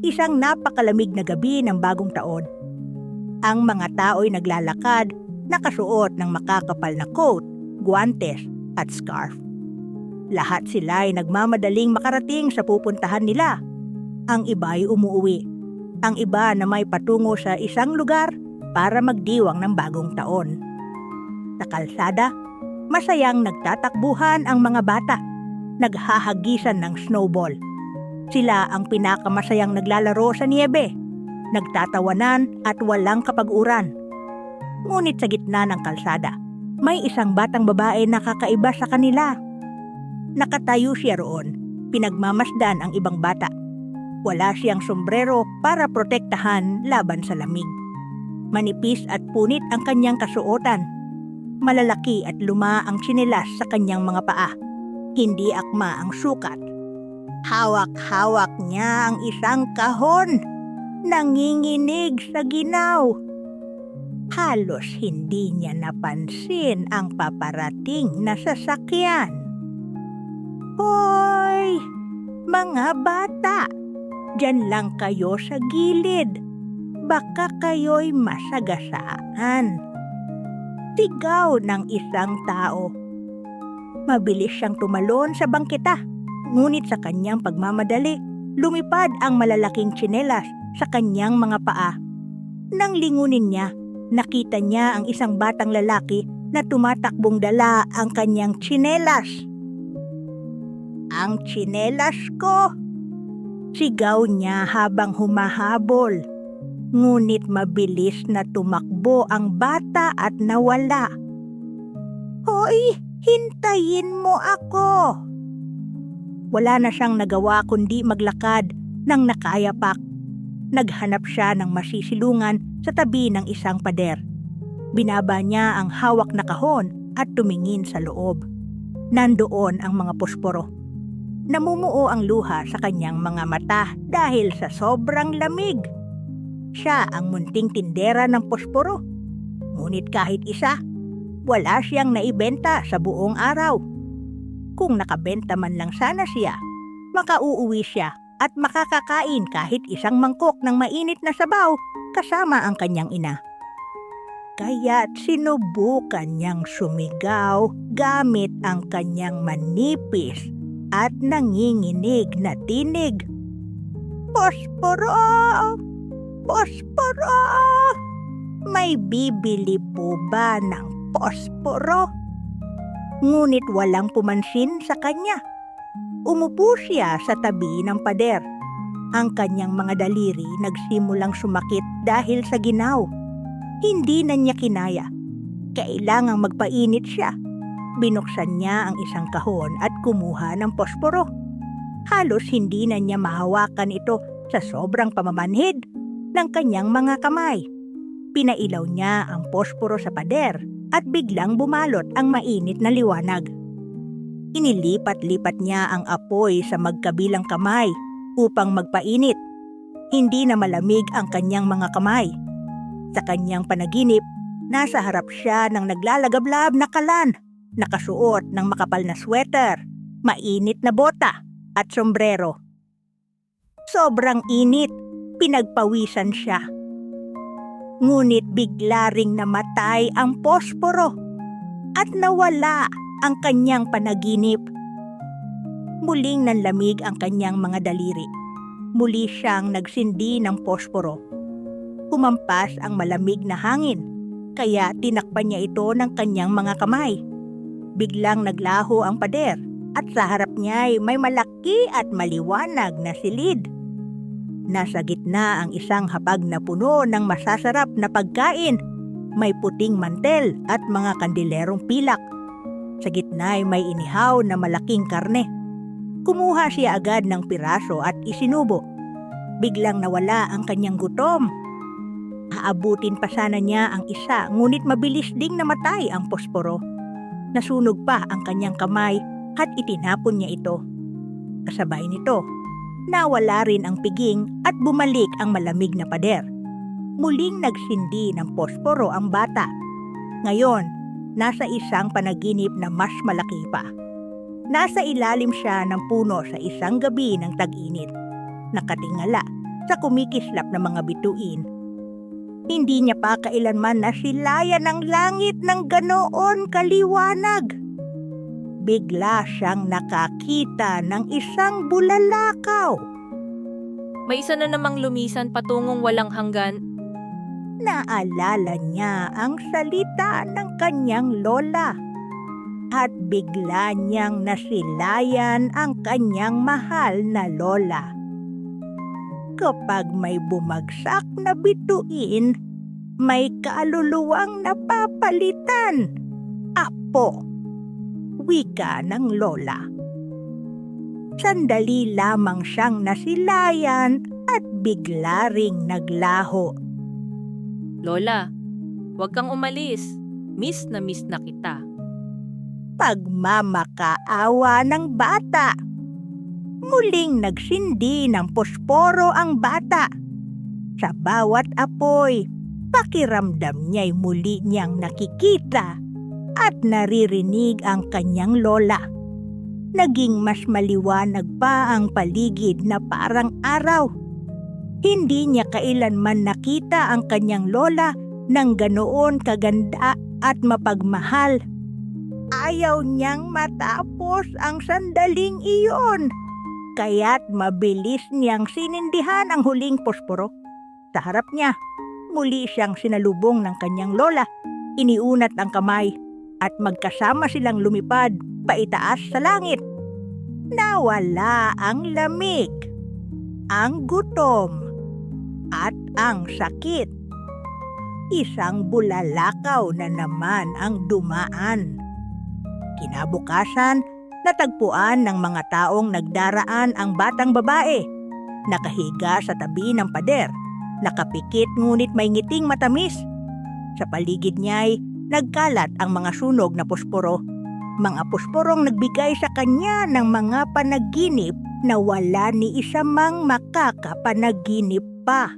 Isang napakalamig na gabi ng bagong taon. Ang mga tao'y naglalakad, nakasuot ng makakapal na coat, guantes at scarf. Lahat sila ay nagmamadaling makarating sa pupuntahan nila. Ang iba'y umuwi. Ang iba na may patungo sa isang lugar para magdiwang ng bagong taon. Sa kalsada, masayang nagtatakbuhan ang mga bata. Naghahagisan ng snowball. Sila ang pinakamasayang naglalaro sa niebe. Nagtatawanan at walang kapag-uran. Ngunit sa gitna ng kalsada, may isang batang babae na kakaiba sa kanila. Nakatayo siya roon, pinagmamasdan ang ibang bata. Wala siyang sombrero para protektahan laban sa lamig. Manipis at punit ang kanyang kasuotan. Malalaki at luma ang tsinelas sa kanyang mga paa. Hindi akma ang sukat. Hawak-hawak niya ang isang kahon. Nanginginig sa ginaw. Halos hindi niya napansin ang paparating na sasakyan. Hoy! Mga bata! Diyan lang kayo sa gilid. Baka kayo'y masagasaan. Sigaw ng isang tao. Mabilis siyang tumalon sa bangketa. Ngunit sa kanyang pagmamadali, lumipad ang malalaking tsinelas sa kanyang mga paa. Nang lingunin niya, nakita niya ang isang batang lalaki na tumatakbong dala ang kanyang tsinelas. Ang tsinelas ko! Sigaw niya habang humahabol. Ngunit mabilis na tumakbo ang bata at nawala. Hoy, hintayin mo ako! Wala na siyang nagawa kundi maglakad ng nakayapak. Naghanap siya ng masisilungan sa tabi ng isang pader. Binaba niya ang hawak na kahon at tumingin sa loob. Nandoon ang mga posporo. Namumuo ang luha sa kanyang mga mata dahil sa sobrang lamig. Siya ang munting tindera ng posporo. Ngunit kahit isa, wala siyang naibenta sa buong araw. Kung nakabenta man lang sana siya, makauuwi siya at makakakain kahit isang mangkok ng mainit na sabaw kasama ang kanyang ina. Kaya't sinubukan niyang sumigaw gamit ang kanyang manipis at nanginginig na tinig. Posporo! Posporo! May bibili po ba ng posporo? Ngunit walang pumansin sa kanya. Umupo siya sa tabi ng pader. Ang kanyang mga daliri nagsimulang sumakit dahil sa ginaw. Hindi na niya kinaya. Kailangang magpainit siya. Binuksan niya ang isang kahon at kumuha ng posporo. Halos hindi na niya mahawakan ito sa sobrang pamamanhid ng kanyang mga kamay. Pinailaw niya ang posporo sa pader at biglang bumalot ang mainit na liwanag. Inilipat-lipat niya ang apoy sa magkabilang kamay upang magpainit. Hindi na malamig ang kanyang mga kamay. Sa kanyang panaginip, nasa harap siya ng naglalagablab na kalan, nakasuot ng makapal na sweater, mainit na bota at sombrero. Sobrang init, pinagpawisan siya. Ngunit bigla ring namatay ang posporo at nawala ang kanyang panaginip. Muling nanlamig ang kanyang mga daliri. Muli siyang nagsindi ng posporo. Kumampas ang malamig na hangin, kaya tinakpan niya ito ng kanyang mga kamay. Biglang naglaho ang pader at sa harap niya ay may malaki at maliwanag na silid. Nasa gitna ang isang hapag na puno ng masasarap na pagkain. May puting mantel at mga kandilerong pilak. Sa gitna ay may inihaw na malaking karne. Kumuha siya agad ng piraso at isinubo. Biglang nawala ang kanyang gutom. Aabutin pa sana niya ang isa ngunit mabilis ding namatay ang posporo. Nasunog pa ang kanyang kamay at itinapon niya ito. Kasabay nito, nawala rin ang piging at bumalik ang malamig na pader. Muling nagsindi ng posporo ang bata. Ngayon, nasa isang panaginip na mas malaki pa. Nasa ilalim siya ng puno sa isang gabi ng tag-init. Nakatingala sa kumikislap na mga bituin. Hindi niya pa kailanman nasilayan ng langit ng ganoon kaliwanag. Bigla siyang nakakita ng isang bulalakaw. May isa na namang lumisan patungong walang hanggan. Naalala niya ang salita ng kanyang lola at bigla niyang nasilayan ang kanyang mahal na lola. Kapag may bumagsak na bituin, may kaluluwang napapalitan. Apo, wika ng lola. Sandali lamang siyang nasilayan at bigla ring naglaho. Lola, huwag kang umalis. Miss na miss na kita. pagmamakaawa ng bata. Muling nagsindi ng posporo ang bata. Sa bawat apoy, pakiramdam niya'y muli niyang nakikita at naririnig ang kanyang lola. Naging mas maliwanag pa ang paligid na parang araw. Hindi niya kailanman nakita ang kanyang lola ng ganoon kaganda at mapagmahal ayaw niyang matapos ang sandaling iyon. Kaya't mabilis niyang sinindihan ang huling posporo. Sa harap niya, muli siyang sinalubong ng kanyang lola. Iniunat ang kamay at magkasama silang lumipad paitaas sa langit. Nawala ang lamig, ang gutom, at ang sakit. Isang bulalakaw na naman ang dumaan. Kinabukasan, natagpuan ng mga taong nagdaraan ang batang babae. Nakahiga sa tabi ng pader, nakapikit ngunit may ngiting matamis. Sa paligid niya'y nagkalat ang mga sunog na posporo. Mga posporong nagbigay sa kanya ng mga panaginip na wala ni isa mang makakapanaginip pa.